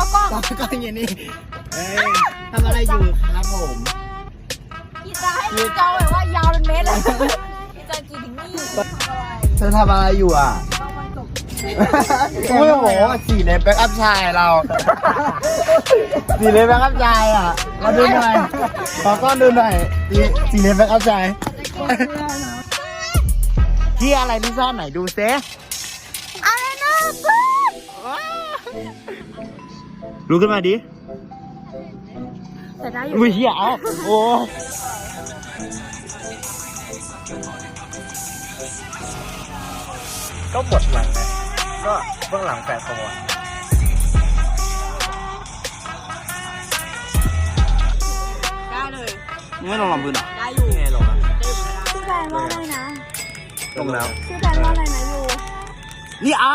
ว่ากล้องตอนก็อย่างนี้เอ้ยทำอะไรอยู่ครับผมกีตาร์ให้มีจอแบบว่ายาวเป็นเมตรเลยกีตาร์กี่ถึงนี่เธอทำอะไรอยู่อะโอ้ยโหสีเล็บแบ็กอัพชายเราสีเล็บแบ็กอัพชายอะมาดูหน่อยขอก้อนดูหน่อยสีสีเล็บแบ็กอัพชายที่อะไรที่ซ่อนไหนดูเซอะไรนะ เพื่อนรู้ขึ้นมาดิแต่ได้อยู่อุ้ยเหี้ยเอาโอ้ก็ปวดหลังไงก็เบื้องหลังแฝดตัวได้เลยไม่ลงลำพื้นอะได้อยู่ไงลงอะชื่อแบรนด์ว่าอะไรนะลงแล้วชื่อแบรนด์ว่าอะไรนะยูนี่อะ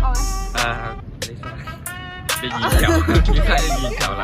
เอาไหม อ่า ได้ยินแถวไม่ใช่ได้ยินแถวอะไร